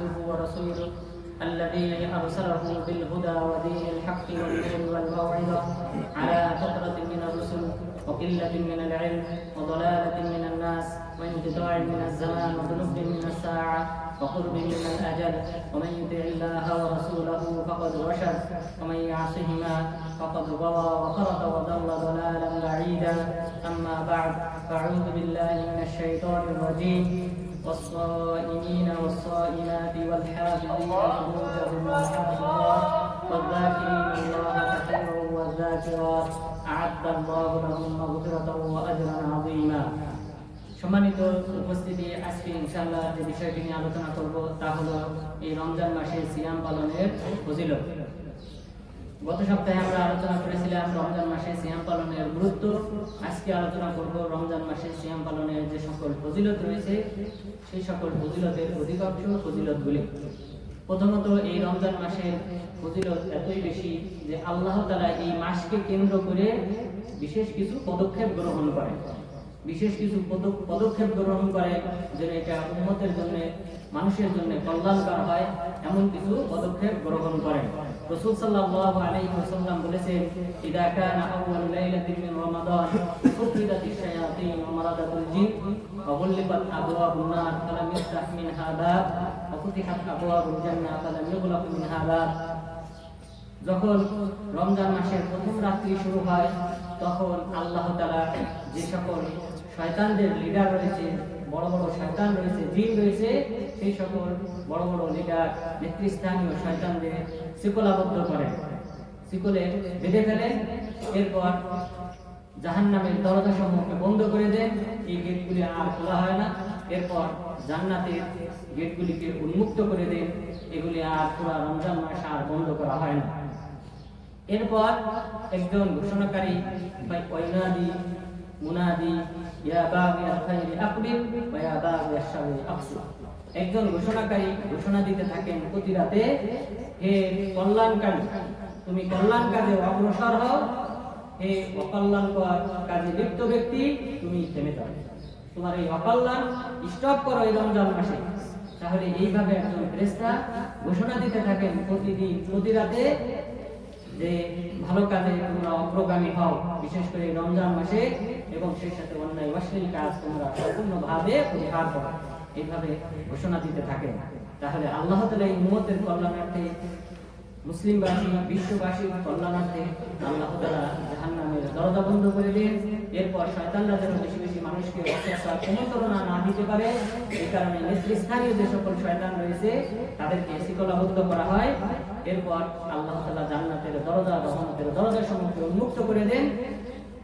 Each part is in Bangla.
عبده ورسوله الذي أرسله بالهدى ودين الحق والنور والموعظة على فترة من الرسل وقلة من العلم وضلالة من الناس وانقطاع من الزمان وذنوب من الساعة وقرب من الأجل. ومن يطع الله ورسوله فقد رشد ومن يعصهما فقد غوى وخرج وضل ضلالا بعيدا. أما بعد فأعوذ بالله من الشيطان الرجيم. والصائمين والصائمات والحافظين فروجهم والحافظات والذاكرين الله كثيرا والذاكرات أعد الله لهم مغفرة وأجرا عظيما সম্মানিত উপস্থিতি আজকে ইনশাআল্লাহ যে বিষয়টি নিয়ে আলোচনা করব তা হলো এই রমজান মাসে সিয়াম পালনের ফজিলত গত সপ্তাহে আমরা আলোচনা করেছিলাম, রমজান মাসে সিয়াম পালনের গুরুত্ব। আজকে আলোচনা করব রমজান মাসে সিয়াম পালনের যে সকল ফজিলত রয়েছে, সেই সকল ফজিলতের অধিকাংশ ফজিলতগুলি। প্রথমত, এই রমজান মাসের ফজিলত এতই বেশি যে আল্লাহ তাআলা এই মাসকে কেন্দ্র করে বিশেষ কিছু পদক্ষেপ গ্রহণ করেন বিশেষ কিছু পদ- পদক্ষেপ গ্রহণ করে যেন এটা উন্মতের জন্য, মানুষের জন্য কল্যাণকর হয়, এমন কিছু পদক্ষেপ গ্রহণ করেন রসুল সাল্লাল্লাহু আলাইহি ওয়াসাল্লাম বলেছেন, ইদা কানা আউয়ালু লাইলাতিন মিন রমাদান সুফিদাতিশ শায়াতিন ওয়া মারাদাতুল জিন ওয়া গুলিবাত আবওয়াবুন নার, ফালাম ইফতাহ মিনহা বাব ওয়া ফুতিহাত আবওয়াবুল জান্নাহ, ফালাম ইউগলাক মিনহা বাব যখন রমজান মাসের প্রথম রাত্রি শুরু হয়, তখন আল্লাহ তাআলা যে সকল শয়তানদের লিডার রয়েছে বড় বড় শয়তান রয়েছে, জিন রয়েছে, সেই সকল বড় বড় লিডার নেতৃস্থানীয় শয়তানদের শিকলাবদ্ধ করেন শিকলে বেঁধে ফেলেন এরপর জাহান্নামের দরজা সমূহকে বন্ধ করে দেন, এই গেটগুলি আর খোলা হয় না। এরপর জান্নাতের গেটগুলিকে উন্মুক্ত করে দেন, এগুলি আর পুরা রমজান মাস আর বন্ধ করা হয় না। এরপর একজন ঘোষণাকারী বা মুনাদি ইয়া বাগিয়াল খাইরি আকবির ওয়া ইয়া বাগিয়াশ শাররি আকসির একজন ঘোষণাকারী ঘোষণা দিতে থাকেন প্রতি রাতে, হে কল্যাণকারী, তুমি কল্যাণ কাজে অগ্রসর হও। হে অকল্যাণকর কাজে লিপ্ত ব্যক্তি, তুমি থেমে যাও। তোমার এই অকল্যাণ স্টপ করো এই রমজান মাসে। তাহলে এইভাবে একজন ফেরেশতা ঘোষণা দিতে থাকেন প্রতিদিন, প্রতি রাতে যে ভালো কাজে তোমরা অগ্রগামী হও, বিশেষ করে রমজান মাসে এবং সেই সাথে অন্যায় অশ্লীল কাজ তোমরা সম্পূর্ণভাবে পরিহার করো। এইভাবে ঘোষণা দিতে থাকে তাহলে আল্লাহ তালা এই মুহূর্তের কল্যাণার্থে, মুসলিমবাসী, বিশ্ববাসীর কল্যাণার্থে আল্লাহ তালা জাহান্নামের দরজা বন্ধ করে দেন এরপর শয়তানরা যেন বেশি বেশি মানুষকে অত্যাচার কুমন্ত্রণা না দিতে পারে, এই কারণে নেতৃস্থানীয় যে সকল শয়তান রয়েছে, তাদেরকে শিকলাবদ্ধ করা হয়। এরপর আল্লাহ তাআলা জান্নাতের দরজা রহমতের দরজা সমূহকে উন্মুক্ত করে দেন।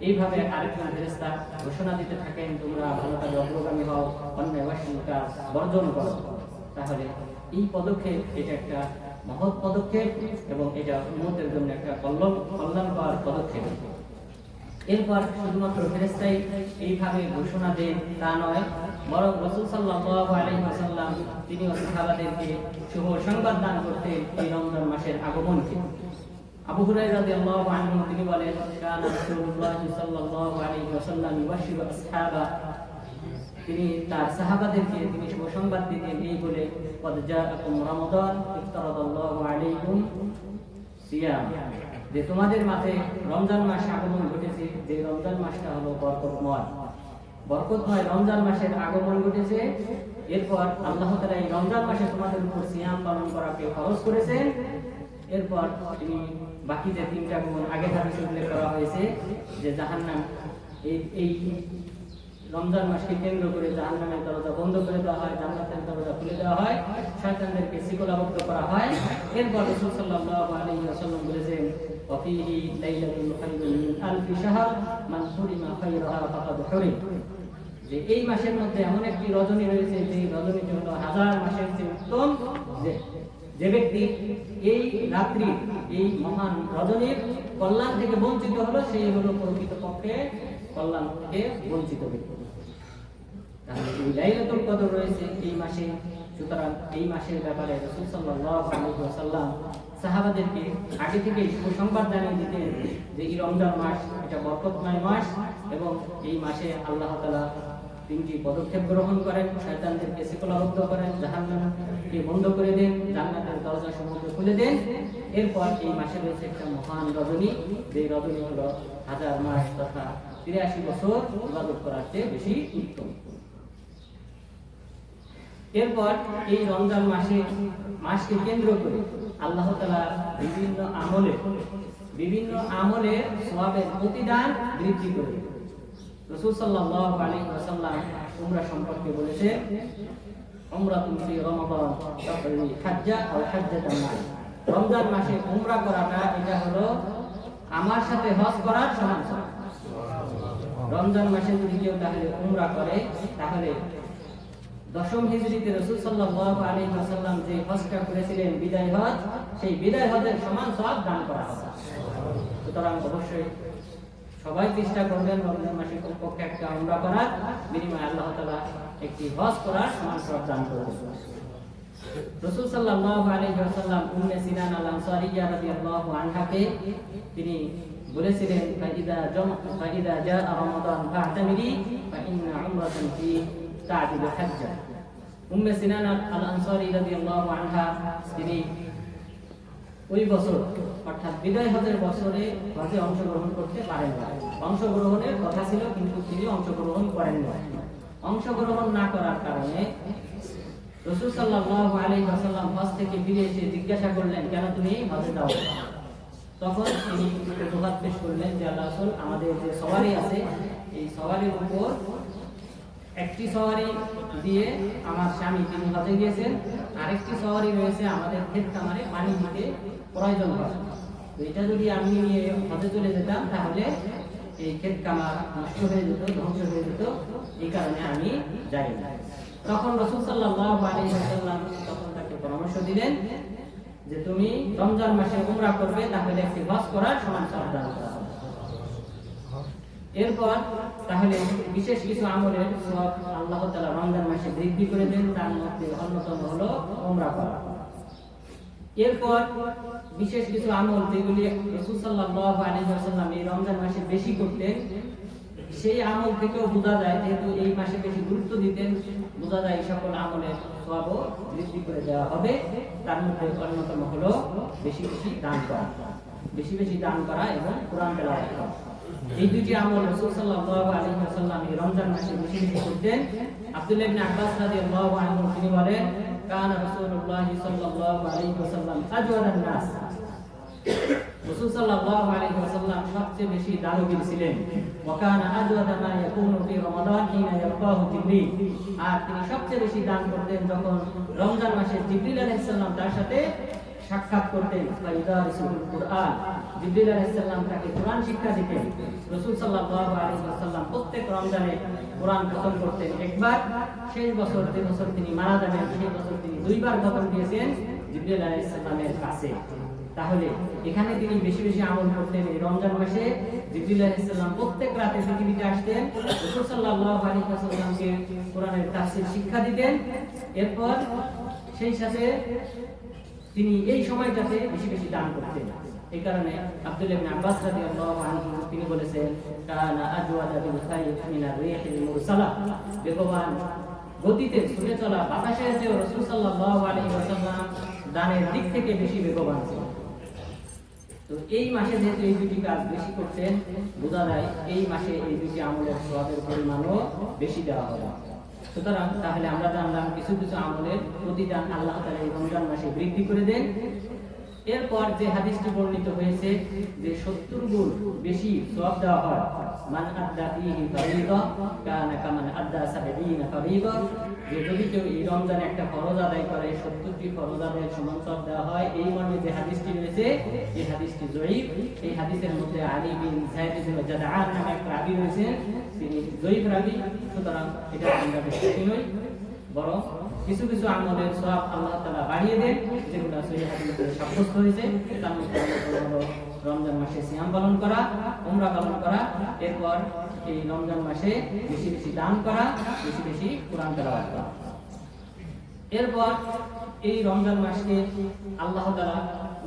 এইভাবে আরেকজন ফেরেশতা ঘোষণা দিতে থাকেন, তোমরা ভালো কাজে অগ্রগামী হও, অন্যায় কাজ বর্জন করো। তাহলে এই পদক্ষেপ, এটা একটা মহৎ পদক্ষেপ এবং এটা উন্মতের জন্য একটা কল্যাণ কল্যাণকর পদক্ষেপ। এরপর শুধুমাত্র ফেরেস্তাই এইভাবে ঘোষণা দেন, তা নয়, বরং রসুল সাল্লাল্লাহু আলাইহি ওয়াসাল্লাম তিনি সাহাবাদেরকে শুভ সংবাদ দান করতেন এই রমজান মাসের আগমনকে। আবু হুরায়রা রাদিয়াল্লাহু আনহু তিনি বলেন, কানা রাসূলুল্লাহ সাল্লাল্লাহু আলাইহি ওয়াসাল্লাম আসহাবা। তিনি তার সাহাবাদেরকে তিনি শুভ সংবাদ দিতেন এই বলে, কদ জাআকুম রমাদান ইফতারাদাল্লাহু আলাইকুম সিয়াম। যে তোমাদের মাঝে রমজান মাস আগমন ঘটেছে, যে রমজান মাসটা হলো বরকতময়। বরকতময় রমজান মাসের আগমন ঘটেছে। এরপর আল্লাহ তালা এই রমজান মাসে তোমাদের উপর সিয়াম পালন করাকে খরচ করেছেন এরপর তিনি বাকি যে তিনটা গুণ আগে হাদিসে উল্লেখ করা হয়েছে, যে জাহান্নাম, এই এই রমজান মাসকে কেন্দ্র করে জাহান্নামের দরজা বন্ধ করে দেওয়া হয়, জান্নাতের দরজা খুলে দেওয়া হয়, শয়তানদেরকে শিকলাবদ্ধ করা হয়। এরপর রাসূল সাল্লাল্লাহু আলাইহি ওয়াসাল্লাম বলেছেন ওয়াফিহি লাইলাতুল খায়রুম মিন আলফি শাহর, মান হুরিমা খায়রাহা ফাকাদ হুরিম। যে এই মাসের মধ্যে এমন একটি রজনী রয়েছে, যে রজনীটি হলো হাজার মাসের চেয়ে উত্তম। যে যে ব্যক্তি এই রাত্রি এই মহান রজনীর কল্যাণ থেকে বঞ্চিত হলো, সেই হলো প্রকৃতপক্ষে কল্যাণ থেকে বঞ্চিত আল্লাহ তিনটি পদক্ষেপ গ্রহণ করেন। শয়তানদেরকে শিকলাবদ্ধ করেন বন্ধ করে দেন, জান্নাতের দরজা সমূহ খুলে দেন। এরপর এই মাসে রয়েছে একটা মহান রজনী। যে রজনী হলো হাজার মাস তথা তিরাশি বছর ইবাদত করার চেয়ে বেশি উত্তম। এরপর এই রমজান মাসে মাসকে কেন্দ্র করে আল্লাহ তালা বিভিন্ন আমলে বিভিন্ন আমলে সওয়াবের প্রতিদান বৃদ্ধি করে। রসুল আলাইহি ওয়াসাল্লাম উমরা সম্পর্কে বলেছে উমরা তুমি রমাদান হাজ্জা আর রমজান মাসে উমরা করাটা এটা হলো আমার সাথে হজ করার সমান সমান। রমজান মাসে যদি কেউ তাহলে উমরা করে, তাহলে দশম হিজরিতে রসুল সাল্লাল্লাহু আলাইহি ওয়াসাল্লাম যে হজটা করেছিলেন বিদায় হজ, সেই বিদায় হজের সমান সব দান করা হবে। সুতরাং অবশ্যই সবাই চেষ্টা করবেন রমজান মাসে কমপক্ষে একটা উমরা করার, বিনিময়ে আল্লাহ তাআলা একটি হজ করার সমান সব দান করবেন রসুল সাল্লাল্লাহু আলাইহি ওয়াসাল্লাম উম্মে সিনান আল আনসারিয়া আনহাকে তিনি বলেছিলেন ফাইদা ফাইদা জা রমাদান উম্মে সিনান আল আনসারি রাদিয়াল্লাহু আনহা, তিনি ওই বছর, অর্থাৎ বিদায় হজের বছরে হজে অংশগ্রহণ করতে পারেন না। অংশগ্রহণের কথা ছিল, কিন্তু তিনি অংশগ্রহণ করেন না। অংশগ্রহণ না করার কারণে রসুল সাল্লাল্লাহু আলাইহি ওয়াসাল্লাম হজ থেকে ফিরে এসে জিজ্ঞাসা করলেন, কেন তুমি হজে যাও? তখন তিনি অজুহাত পেশ করলেন যে, আল্লাহ রাসূল, আমাদের যে সবারই আছে, এই সওয়ারির উপর একটি সওয়ারি দিয়ে আমার স্বামী তিনি হজে গিয়েছেন, আরেকটি সওয়ারি রয়েছে আমাদের ক্ষেত কামারে পানি দিতে প্রয়োজন হয়। তো এটা যদি আমি নিয়ে হজে চলে যেতাম, তাহলে এই ক্ষেত কামার নষ্ট হয়ে যেত, ধ্বংস হয়ে যেত, এই কারণে আমি যাই তখন রসুল সাল্লাল্লাহু আলাইহি ওয়াসাল্লাম তখন তাকে পরামর্শ দিলেন যে তুমি রমজান মাসে উমরা করবে, তাহলে একটি হজ করার সমান সওয়াব দান এরপর, তাহলে বিশেষ কিছু আমলের সব আল্লাহ তাআলা রমজান মাসে বৃদ্ধি করে দেন, তার মধ্যে অন্যতম হলো উমরা করা। এরপর, বিশেষ কিছু আমল যেগুলি রাসূল আলাইহি এই রমজান মাসে বেশি করতেন, সেই আমল থেকেও বোঝা যায়, যেহেতু এই মাসে বেশি গুরুত্ব দিতেন, বোঝা যায় সকল আমলের সওয়াবও বৃদ্ধি করে দেওয়া হবে। তার মধ্যে অন্যতম হলো বেশি বেশি দান করা। বেশি বেশি দান করা এবং কোরআন তেলাওয়াত করা। এই দুটি আমল রাসূল সাল্লাল্লাহু আলাইহি ওয়াসাল্লাম এই রমজান মাসে বেশি বেশি করতেন। আব্দুল্লাহ ইবনে আব্বাস আনহু তিনি বলেন রাসূলুল্লাহ সাল্লাল্লাহু আলাইহি ওয়াসাল্লাম আজওয়ারান নাস। তাকে কোরআন শিক্ষা দিতেন। রাসূল সাল্লাল্লাহু আলাইহি প্রত্যেক রমজানে কোরআন খতম করতেন। একবার শেষ বছর যে বছর তিনি মারা যাবেন, সেই বছর তিনি দুইবার খতম দিয়েছেন জিবরিল আলাইহিস কাছে। তাহলে এখানে তিনি বেশি বেশি আমল করতেন। এই রমজান মাসে জিবরিল প্রত্যেক রাতে পৃথিবীতে আসতেন। রাসূল সাল্লাল্লাহু আলাইহি ওয়াসাল্লামকে কোরআনের তাফসীর শিক্ষা দিতেন। এরপর সেই সাথে তিনি এই সময়টাতে বেশি বেশি দান করতেন। এই কারণে আব্দুল্লাহ ইবনে আব্বাস রাদিয়াল্লাহু আনহু তিনি বলেছেন, কানা আজওয়াদা বিল রিহিল মুরসালা। বেগবান গতিতে ছুটে চলা বাতাসের চেয়ে সাল্লাল্লাহু আলাইহি ওয়াসাল্লাম দানের দিক থেকে বেশি বেগবান ছিলেন। তো এই মাসে যেহেতু এই দুটি কাজ বেশি করছেন, বোঝা যায় এই মাসে এই দুটি আমলের সবের পরিমাণও বেশি দেওয়া হবে। সুতরাং তাহলে আমরা জানলাম কিছু কিছু আমলের প্রতিদান আল্লাহ তালা এই রমজান মাসে বৃদ্ধি করে দেন। এরপর যে হাদিসটি বর্ণিত হয়েছে যে 70 গুণ বেশি সওয়াব দেওয়া হয়, মান কানা কামান ফারিদা যে যদি কেউ এই একটা ফরজ আদায় করে 70টি ফরজ আদায়ের সমান সওয়াব দেওয়া হয়, এই মর্মে যে হাদিসটি রয়েছে, এই হাদিসটি জয়ীফ। এই হাদিসের মধ্যে আলী বিন নামে রাবী রয়েছেন তিনি জয়ীফ রাবী, সুতরাং এটা আমরা বিশ্বাসী নই, বরং কিছু কিছু আমলের সব আল্লাহ তাআলা বাড়িয়ে দেন, যেগুলো সাব্যস্ত হয়েছে। তার রমজান মাসে সিয়াম পালন করা, উমরা পালন করা, এরপর এই রমজান মাসে বেশি বেশি দান করা, বেশি বেশি কোরআন করা। এরপর এই রমজান মাসকে আল্লাহ তালা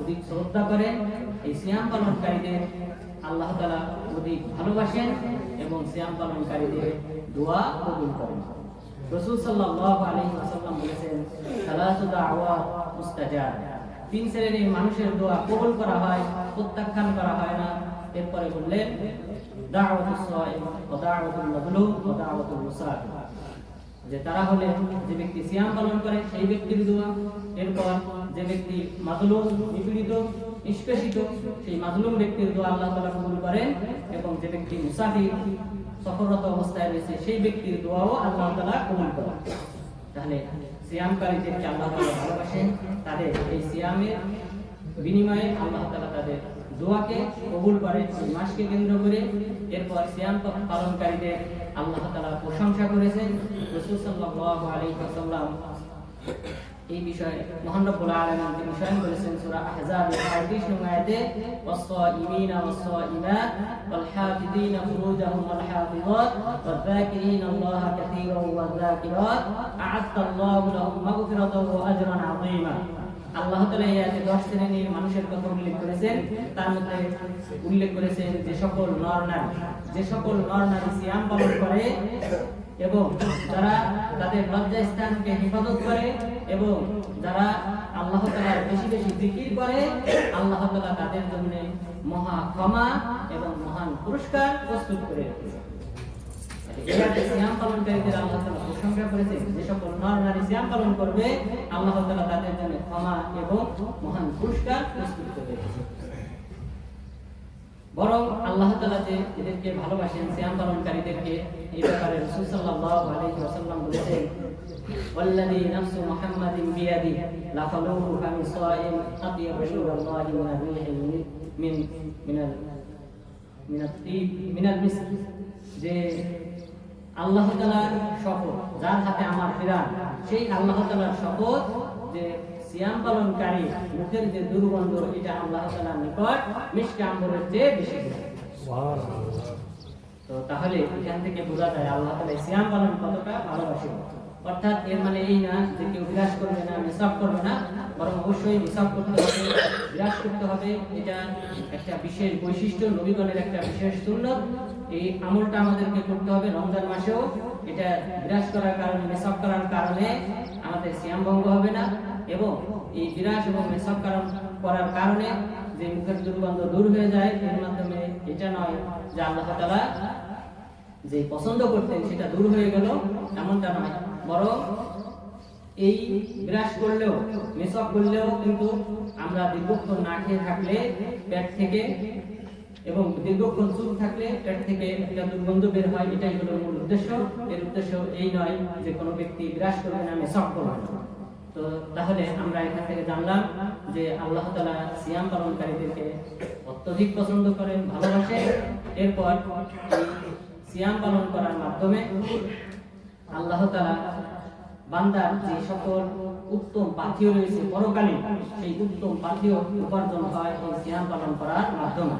অধিক শ্রদ্ধা করেন, এই সিয়াম পালনকারীদের আল্লাহ তালা অধিক ভালোবাসেন এবং সিয়াম পালনকারীদের দোয়া কবুল করেন। রসুল বলেছেন তিন শ্রেণির মানুষের দোয়া করা হয়, প্রত্যাখ্যান করা হয় না। এরপরে বললেন যে তারা হলে যে ব্যক্তি সিয়াম পালন করে, সেই ব্যক্তির দোয়া। এরপর যে ব্যক্তি মাজলুম, নিপীড়িত, নিষ্পেষিত, সেই মাজলুম ব্যক্তির দোয়া আল্লাহ তাআলা কবুল করেন এবং যে ব্যক্তি মুসাফির সফররত অবস্থায় রয়েছে, সেই ব্যক্তির দোয়াও আল্লাহ তাআলা কবুল করেন। তাহলে সিয়ামকারীদেরকে আল্লাহ তাআলা ভালোবাসেন, তাদের এই সিয়ামের বিনিময়ে আল্লাহ তালা তাদের দোয়াকে কবুল করে এই মাসকে কেন্দ্র করে এরপর সিয়াম পালনকারীদের আল্লাহ তালা প্রশংসা করেছেন। রাসূল সাল্লাল্লাহু আলাইহি ওয়াসাল্লাম এই বিষয়ে মহান রব্বুল আলামিন তিনি স্বয়ং বলেছেন, সূরা আহজাব এর 38 নং আয়াতে আল্লাহা এই আয়াতে 10 শ্রেণির মানুষের কথা উল্লেখ করেছেন। তার মধ্যে উল্লেখ করেছেন যে সকল নর নারী, যে সকল নর নারী সিয়াম পালন করে এবং যারা তাদের লজ্জা স্থানকে হেফাজত করে এবং যারা আল্লাহ তাআলার বেশি বেশি জিকির করে, আল্লাহ তাআলা তাদের জন্য মহা ক্ষমা এবং মহান পুরস্কার প্রস্তুত করে আল্লাহ তাআলা তাদের জন্য ক্ষমা এবং মহান পুরস্কার প্রস্তুত করে বরং আল্লাহ তাআলা যে এদেরকে ভালোবাসেন সিয়াম পালনকারীদেরকে এই ব্যাপারে রাসূল সাল্লাল্লাহু আলাইহি ওয়াসাল্লাম বলেছেন والذي نفس محمد بيده لخلوه فم صائم أطيب عند الله من الريح من من ال من الطيب من المسك যে আল্লাহ তাআলার শপথ যার হাতে আমার ফিরান সেই আল্লাহ তাআলার শপথ যে সিয়াম পালনকারী মুখের যে দুর্গন্ধ, এটা আল্লাহ তাআলার নিকট মিষ্টি চেয়ে বেশি তো তাহলে এখান থেকে বোঝা যায় আল্লাহ এই সিয়াম পালন কতটা ভালোবাসে। অর্থাৎ এর মানে এই না যে কেউ বিরাজ করবে না মিসাব করবে না, বরং অবশ্যই মিসাব করতে হবে, বিরাজ করতে হবে। এটা একটা বিশেষ বৈশিষ্ট্য, নবীগণের একটা বিশেষ সুন্নত এই আমলটা আমাদেরকে করতে হবে রমজান মাসেও। এটা বিরাজ করার কারণে মেসাব করার কারণে আমাদের সিয়াম ভঙ্গ হবে না। এবং এই বিরাজ এবং মেসাব কারণ করার কারণে যে মুখের দুর্গন্ধ দূর হয়ে যায়, এর মাধ্যমে এটা নয় যে আল্লাহ তাআলা যে পছন্দ করতেন সেটা দূর হয়ে গেল, এমনটা নয়। বরং এই বিরাজ করলেও মেসক করলেও কিন্তু আমরা দীর্ঘক্ষণ না খেয়ে থাকলে পেট থেকে এবং দীর্ঘক্ষণ চুপ থাকলে পেট থেকে একটা দুর্গন্ধ বের হয়, এটাই হলো মূল উদ্দেশ্য। এর উদ্দেশ্য এই নয় যে কোনো ব্যক্তি বিরাজ করবে না মেসক করবে না। তো তাহলে আমরা এখান থেকে জানলাম যে আল্লাহ তাআলা সিয়াম পালনকারীদেরকে অত্যধিক পছন্দ করেন ভালোবাসেন এরপর সিয়াম পালন করার মাধ্যমে আল্লাহ তাআলা বান্দার যে সকল উত্তম পাথিও রয়েছে পরকালীন সেই উত্তম পাথিও উপার্জন হয় এই সিয়াম পালন করার মাধ্যমে।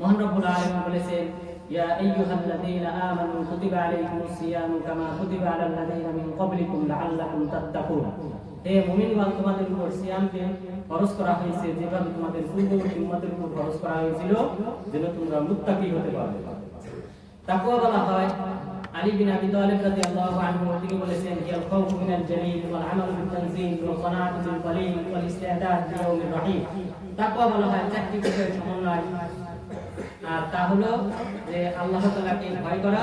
মহান রব্বুল আলামিন বলেছেন, ইয়া আইয়ুহাল্লাযীনা আমানু কুতিবা আলাইকুমুস সিয়ামু কামা কুতিবা আলাল লাযীনা মিন ক্বাবলিকুম লাআল্লাকুম তাত্তাকুন। হে মুমিনগণ তোমাদের উপর সিয়ামকে ফরজ করা হয়েছে যেভাবে তোমাদের পূর্ববর্তী উম্মতের উপর ফরজ করা হয়েছিল, যেন তোমরা মুত্তাকি হতে পারো। তাকওয়া বলা হয়, আলী বিন আবি তালিব রাদিয়াল্লাহু আনহু তিনি বলেছেন হিয়াল খাউফু মিনাল জালিল ওয়াল আমালু বিল তানজিল ওয়াল কানাআতু বিল কলিল ওয়াল ইস্তিআদাদ লিয়াউমির রহিম। তাকওয়া বলা হয়, চারটি বিষয়ের সমন্বয়। আর তা হলো যে আল্লাহ তাআলাকে ভয় করা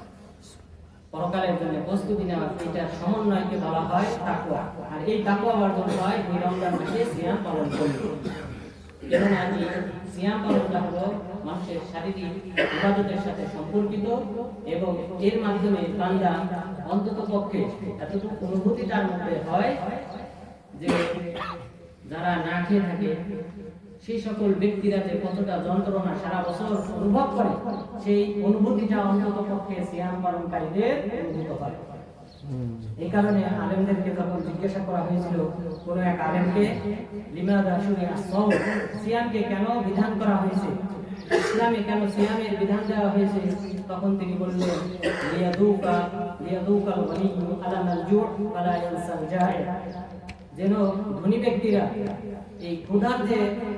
পরকালের জন্য প্রস্তুতি নেওয়া, এটার সমন্বয়কে বলা হয় তাকওয়া। আর এই তাকওয়া অর্জন হয় এই রমজান মাসে সিয়াম পালন করলে। কেননা এই সিয়াম পালনটা হলো মানুষের শারীরিক ইবাদতের সাথে সম্পর্কিত এবং এর মাধ্যমে বান্দা অন্তত পক্ষে এতটুকু অনুভূতি তার মধ্যে হয় যে যারা না খেয়ে থাকে সেই সকল ব্যক্তিরা যে কতটা যন্ত্রণা সারা বছর অনুভব করে, সেই অনুভূতিটা অন্তত পক্ষে সিয়াম পালনকারীদের অনুভূত হয়। এই কারণে আলেমদেরকে যখন জিজ্ঞাসা করা হয়েছিল, কোন এক আলেমকে সিয়ামকে কেন বিধান করা হয়েছে? ইসলামে কেন সিয়ামের বিধান দেওয়া হয়েছে? তখন তিনি বললেন, লিয়াদুকা, লিয়াদুকাল গনিয়্যু আলামাল জু' ওয়ালা ইয়ানসাল জাহিল যেন ধনী ব্যক্তিরা এই ক্ষুধার যে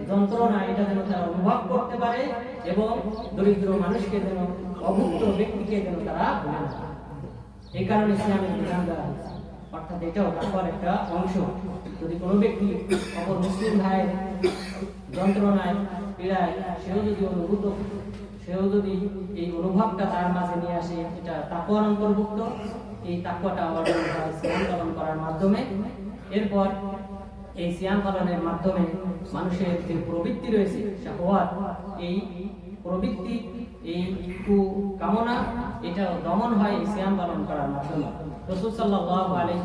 যন্ত্রণা, এটা যেন তারা অনুভব করতে পারে এবং দরিদ্র মানুষকে যেন, অভুক্ত ব্যক্তিকে যেন তারা ভুলে না এই কারণে ইসলামের বিধান দেওয়া হয়েছে অর্থাৎ এটাও তারপর একটা অংশ। যদি কোনো ব্যক্তি অপর মুসলিম ভাইয়ের যন্ত্রণায়, পীড়ায়, সেও যদি অনুভূত, সেও যদি এই অনুভবটা তার মাঝে নিয়ে আসে, এটা তাকুয়ার অন্তর্ভুক্ত। এই তাকুয়াটা সিয়াম পালন করার মাধ্যমে এরপর এই সিয়াম পালনের মাধ্যমে মানুষের যে প্রবৃত্তি রয়েছে শাহওয়াত এই প্রবৃত্তি, এই কামনা এটা দমন হয় এই সিয়াম পালন করার মাধ্যমে। রাসূল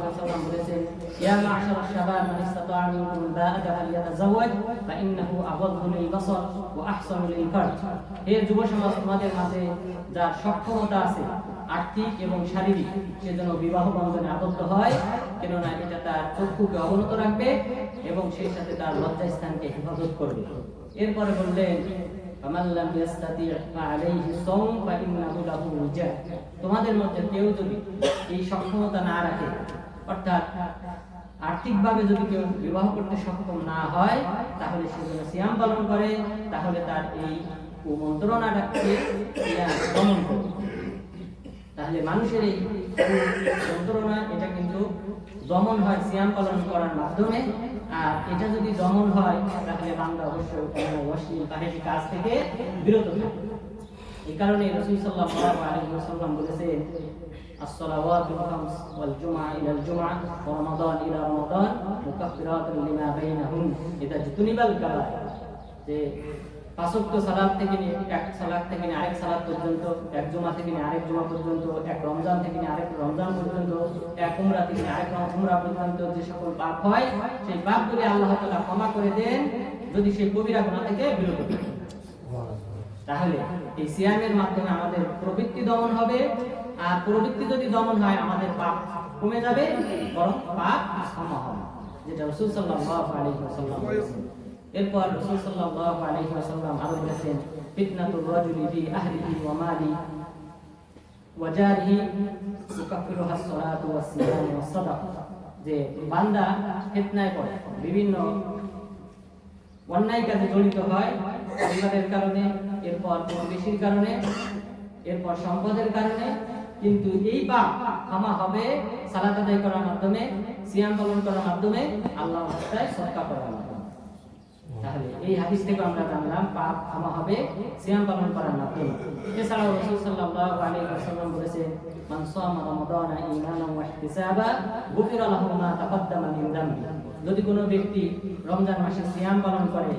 ওয়াসাল্লাম বলেছেন, ইয়া শাবাব মান আগাদ্দু লিল বাসার ওয়া যুব সমাজ তোমাদের মাঝে যার সক্ষমতা আছে আর্থিক এবং শারীরিক, সে যেন বিবাহ বন্ধনে আবদ্ধ হয়, কেননা এটা তার চক্ষুকে অবনত রাখবে এবং সেই সাথে তার লজ্জা স্থানকে হেফাজত করবে। এরপরে বললেন তোমাদের মধ্যে কেউ যদি এই সক্ষমতা না রাখে, অর্থাৎ আর্থিকভাবে যদি কেউ বিবাহ করতে সক্ষম না হয়, তাহলে সে যেন সিয়াম পালন করে, তাহলে তার এই কুমন্ত্রণাটাকে দমন করবে। তাহলে মানুষের এই যন্ত্রণা এটা কিন্তু দমন হয় সিয়াম পালন করার মাধ্যমে আর এটা যদি দমন হয় তাহলে বান্দা অবশ্যই কোনো অশ্লীল কাহিনী কাজ থেকে বিরত থাকবে এই কারণে রাসূল সাল্লাল্লাহু আলাইহি ওয়াসাল্লাম বলেছেন الصلوات الخمس والجمعة إلى الجمعة ورمضان إلى رمضان مكفرات لما بينهن إذا اجتنب الكبائر যে সালাদ থেকে নিয়ে, এক সালাদ থেকে নিয়ে, আরেক সালাদ পর্যন্ত, এক থেকে নিয়ে, আরেক পর্যন্ত, এক রমজান থেকে নিয়ে, আরেক রমজান পর্যন্ত, এক উমরা থেকে আরেক উমরা পর্যন্ত যে সকল পাপ হয়, সেই আল্লাহ তাআলা ক্ষমা করে দেন, যদি সেই কবিরা গুনাহ থেকে বিরত তাহলে এই সিয়ামের মাধ্যমে আমাদের প্রবৃত্তি দমন হবে, আর প্রবৃত্তি যদি দমন হয়, আমাদের পাপ কমে যাবে, বরং পাপ ক্ষমা হবে। যেটা রাসূল ওয়াসাল্লাম বলেছেন। এরপর আরও অন্যায় কাজে জড়িত হয় কারণে, এরপর কারণে, এরপর সম্পদের কারণে, কিন্তু এই পাপ ক্ষমা হবে সালাত আদায় করার মাধ্যমে, সিয়াম পালন করার মাধ্যমে, আল্লাহ সৎকা করার মাধ্যমে তাহলে এই হাদিস থেকে আমরা জানলাম পাপ ক্ষমা হবে সিয়াম পালন করার মাধ্যমে। এছাড়াও রাসূল সাল্লাল্লাহু আলাইহি ওয়াসাল্লাম বলেছেন মান সামা রমাদানা ঈমানান ওয়া ইহতিসাবা গুফিরা লাহু মা তাকাদ্দামা মিন যদি কোনো ব্যক্তি রমজান মাসে সিয়াম পালন করে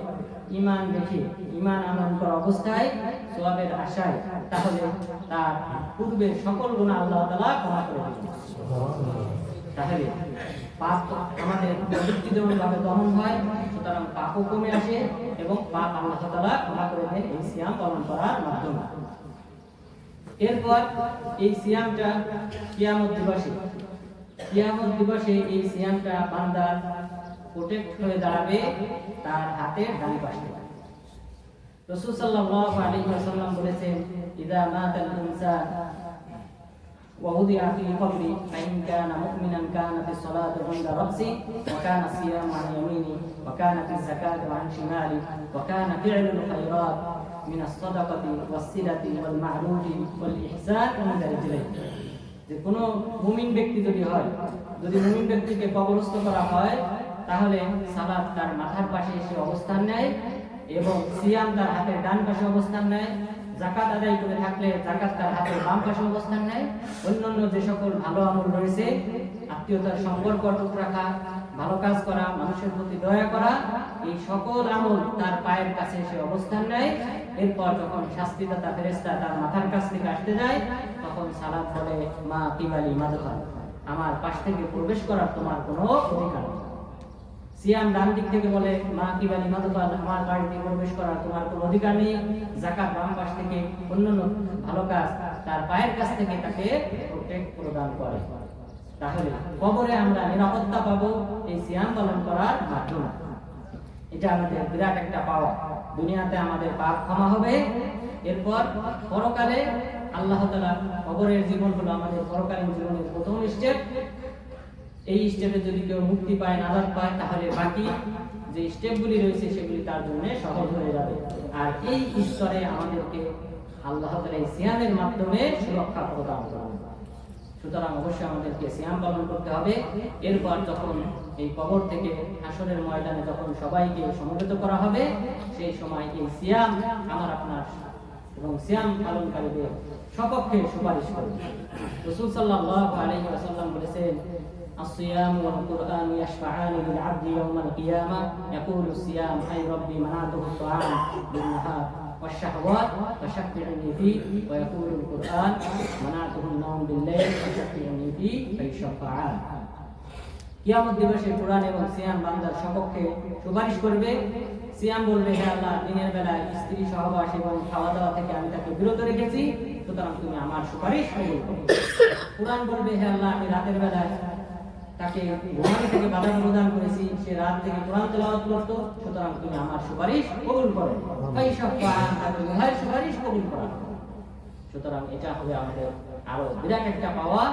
ঈমান রেখে ঈমান আমল করা অবস্থায় সওয়াবের আশায় তাহলে তার পূর্বের সকল গুনাহ আল্লাহ তাআলা ক্ষমা করে দিবেন। তাহলে পাপ আমাদের প্রবৃত্তি যেমন ভাবে দমন হয় সুতরাং পাপও কমে আসে এবং পাপ আল্লাহ তাআলা ক্ষমা করে দেন এই সিয়াম পালন করার মাধ্যমে এরপর এই সিয়ামটা কিয়ামত দিবসে কিয়ামত দিবসে এই সিয়ামটা বান্দার প্রোটেক্ট হয়ে দাঁড়াবে তার হাতের ডান পাশে রাসূল সাল্লাল্লাহু আলাইহি ওয়াসাল্লাম বলেছেন ইদা মাতাল ইনসান ووضع في قبري فإن كان مؤمنا كانت الصلاة عند رأسي وكان الصيام عن يميني وكانت الزكاة عن شمالي وكان فعل الخيرات من الصدقة والصلة والمعروف والإحسان عند رجلي যে কোনো মুমিন ব্যক্তি যদি হয় যদি মুমিন ব্যক্তিকে কবরস্থ করা হয় তাহলে সালাত তার মাথার পাশে এসে অবস্থান নেয় এবং সিয়াম তার হাতের ডান পাশে অবস্থান নেয় জাকাত আদায় করে থাকলে জাকাত তার হাতের বাম পাশে অবস্থান নেয় অন্যান্য যে সকল ভালো আমল রয়েছে আত্মীয়তার সম্পর্ক অটুট রাখা ভালো কাজ করা, মানুষের প্রতি দয়া করা, এই সকল আমল তার পায়ের কাছে এসে অবস্থান নেয়। এরপর যখন শাস্তিদাতা ফেরেস্তা তার মাথার কাছ থেকে আসতে যায়, তখন সালাদ বলে, মা কিবালি মাদকা আমার পাশ থেকে প্রবেশ করার তোমার কোনো অধিকার সিয়াম ডান দিক থেকে বলে, মা আমার বাড়িতে প্রবেশ করার তোমার কোনো অধিকার নেই। জাকাত বাম পাশ থেকে অন্যান্য ভালো কাজ তার পায়ের কাছ থেকে তাকে প্রোটেক্ট প্রদান করে। তাহলে কবরে আমরা নিরাপত্তা পাবো, এই সিয়াম পালন করার মাধ্যমে এটা আমাদের বিরাট একটা পাওয়া। দুনিয়াতে আমাদের পাপ ক্ষমা হবে। এরপর পরকালে আল্লাহ তালা কবরের জীবন হলো আমাদের পরকালীন জীবনের প্রথম স্টেপ এই স্টেপে যদি কেউ মুক্তি পায়, নাজাত পায়, তাহলে বাকি যে স্টেপগুলি রয়েছে, সেগুলি তার জন্য সহজ হয়ে যাবে। আর এই ঈশ্বরে আমাদেরকে আল্লাহ তালা এই সিয়ামের মাধ্যমে সুরক্ষা প্রদান করবে সুতরাং অবশ্যই আমাদেরকে সিয়াম পালন করতে হবে এরপর যখন এই কবর থেকে হাসরের ময়দানে যখন সবাইকে সমবেত করা হবে সেই সময় এই সিয়াম আমার আপনার এবং সিয়াম পালনকারীদের সপক্ষে সুপারিশ করবে রসুল সাল্লাল্লাহু আলাইহি ওয়াসাল্লাম বলেছেন الصيام والقرآن يشفعان للعبد يوم القيامة يقول الصيام أي ربي منعته الطعام بالنهار والشهوات فشفعني فيه ويقول القرآن منعته النوم بالليل فشفعني فيه فيشفعان কিয়ামত দিবসে কোরআন এবং সিয়াম বান্দার সপক্ষে সুপারিশ করবে সিয়াম বলবে হে আল্লাহ দিনের বেলায় স্ত্রী সহবাস এবং খাওয়া দাওয়া থেকে আমি তাকে বিরত রেখেছি সুতরাং তুমি আমার সুপারিশ কবুল করো কোরআন বলবে হে আল্লাহ আমি রাতের বেলায় তাকে ঘুমানো থেকে বাধা প্রদান করেছি। সে রাত থেকে কোরআন তেলাওয়াত করতো। সুতরাং তুমি আমার সুপারিশ কবুল করো। এই সব উভয়ের সুপারিশ কবুল করা সুতরাং এটা হবে আমাদের আরও বিরাট একটা পাওয়া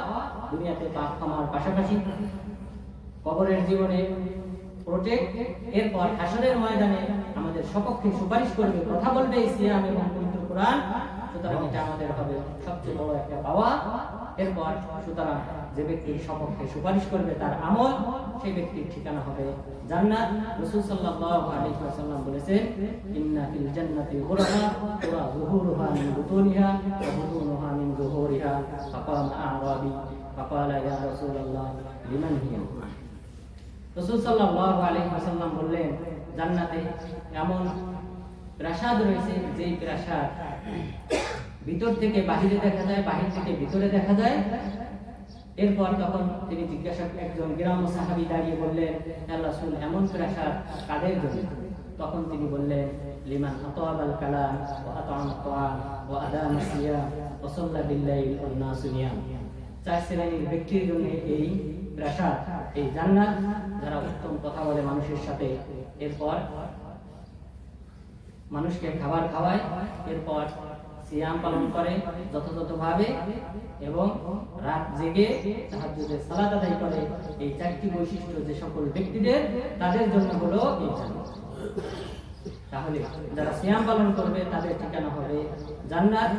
দুনিয়াতে পাপ ক্ষমার পাশাপাশি। কবরের জীবনে প্রোটেক্ট এরপর হাসরের ময়দানে আমাদের সপক্ষে সুপারিশ করবে। কথা বলবে ইসলাম এবং পবিত্র কোরআন। সুতরাং এটা আমাদের হবে সবচেয়ে বড় একটা পাওয়া। এরপর সুতরাং যে ব্যক্তির সপক্ষে সুপারিশ করবে তার আমল, সেই ব্যক্তির ঠিকানা হবে জান্নাত। জান্নাতি মিন বুতুনিহা ওয়া বুতুনুহা মিন আ'রাবি ইয়া রাসূলুল্লাহ, লিমান হিয়া? বললেন, জান্নাতে এমন প্রাসাদ রয়েছে, যেই প্রাসাদ ভিতর থেকে বাহিরে দেখা যায়, বাহির থেকে ভিতরে দেখা যায়। এরপর তখন তিনি জিজ্ঞাসা, একজন গ্রাম সাহাবি দাঁড়িয়ে বললেন আল্লাহ রাসূল, এমন প্রাসাদ কাদের জন্য? তখন তিনি বললেন, লিমান আতাবাল কালাম ওয়া আতাম তাআম ওয়া আদাম সিয়াম ওয়া সাল্লা বিল্লাইল ওয়ান নাসুনিয়াম চার শ্রেণির ব্যক্তির জন্য এই প্রাসাদ, এই জান্নাত, যারা উত্তম কথা বলে মানুষের সাথে, এরপর মানুষকে খাবার খাওয়ায়, এরপর সিয়াম পালন করে যথাযথভাবে এবং রাত জেগে তাহাজ্জুদের সালাত আদায় করে। এই চারটি বৈশিষ্ট্য যে সকল ব্যক্তিদের, তাদের জন্য হলো এই তাহলে যারা সিয়াম পালন করবে, তাদের ঠিকানা হবে জান্নাত।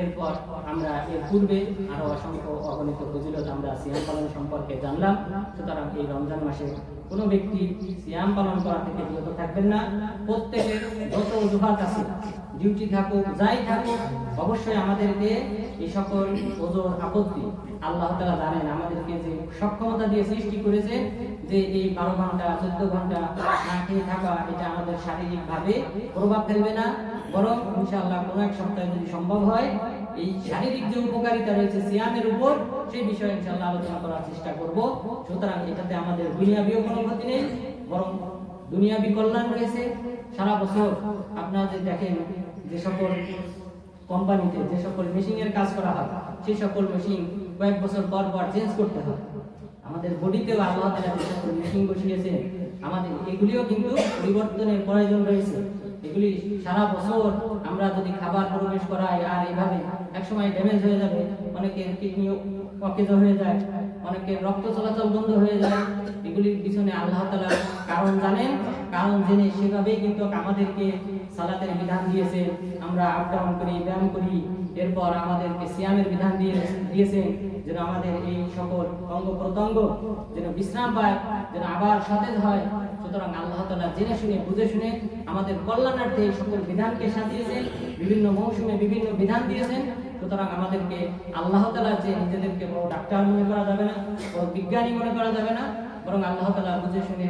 এরপর আমরা এর পূর্বে আরও অসংখ্য অগণিত ফজিলত আমরা সিয়াম পালন সম্পর্কে জানলাম। সুতরাং এই রমজান মাসে কোনো ব্যক্তি সিয়াম পালন করা থেকে বিরত থাকবেন না। প্রত্যেকের যত অজুহাত আছে ডিউটি থাকুক, যাই থাকুক, অবশ্যই আমাদেরকে এই সকল ওজোর আপত্তি আল্লাহ তালা জানেন আমাদেরকে যে সক্ষমতা দিয়ে সৃষ্টি করেছে যে এই বারো ঘণ্টা, চোদ্দ ঘণ্টা না খেয়ে থাকা, এটা আমাদের শারীরিক ভাবে প্রভাব ফেলবে না। বরং ইনশাআল্লাহ কোনো এক সপ্তাহে যদি সম্ভব হয়, এই শারীরিক যে উপকারিতা রয়েছে সিয়ামের উপর, সেই বিষয়ে ইনশাআল্লাহ আলোচনা করার চেষ্টা করব। সুতরাং এটাতে আমাদের দুনিয়াবিও কোনো ক্ষতি নেই, বরং দুনিয়াবি কল্যাণ রয়েছে। সারা বছর আপনারা যে দেখেন যে সকল কোম্পানিতে যে সকল মেশিন এর কাজ করা হয়, সেই সকল মেশিন কয়েক বছর পর পর চেঞ্জ করতে হয়। আমাদের বডিতেও আল্লাহ তাআলা যে সকল মেশিন বসিয়েছে আমাদের এগুলিও কিন্তু পরিবর্তনের প্রয়োজন রয়েছে। এগুলি সারা বছর আমরা যদি খাবার প্রবেশ করাই, আর এইভাবে একসময় ড্যামেজ হয়ে যাবে, অনেকের কিডনি অকেজ হয়ে যায়। অনেকের রক্ত চলাচল বন্ধ হয়ে যায়। এগুলির পিছনে আল্লাহ তাআলা কারণ জানেন। কারণ জেনে সেভাবেই কিন্তু আমাদেরকে সালাতের বিধান দিয়েছে আমরা আপ ডাউন করি ব্যায়াম করি। এরপর আমাদেরকে সিয়ামের বিধান দিয়ে দিয়েছেন। যেন আমাদের এই সকল অঙ্গ প্রত্যঙ্গ যেন বিশ্রাম পায়, যেন আবার সতেজ হয়। সুতরাং আল্লাহ তাআলা জেনে শুনে, বুঝে শুনে আমাদের কল্যাণার্থে এই সকল বিধানকে সাজিয়েছেন। বিভিন্ন মৌসুমে বিভিন্ন বিধান দিয়েছেন। সুতরাং আমাদেরকে আল্লাহ তাআলা যে নিজেদেরকে বড় ডাক্তার মনে করা যাবে না, বড় বিজ্ঞানী মনে করা যাবে না, বরং আল্লাহ তাআলা বুঝে শুনে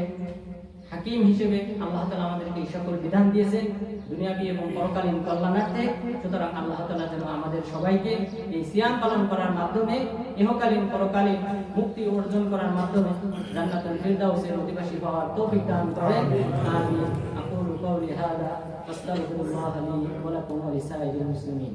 হাকিম হিসেবে আল্লাহ তাআলা আমাদেরকে এই সকল বিধান দিয়েছেন, দুনিয়াবি এবং পরকালীন কল্যাণার্থে সুতরাং আল্লাহ তাআলা যেন আমাদের সবাইকে এই সিয়াম পালন করার মাধ্যমে, ইহকালীন পরকালীন মুক্তি অর্জন করার মাধ্যমে জান্নাতুল ফিরদাউসের অধিবাসী হওয়ার তৌফিক দান করেন। আকুলু কওলি হাদা, আস্তাগফিরুল্লাহ লি ওয়া লাকুম ওয়া লিসাইরিল মুসলিমিন।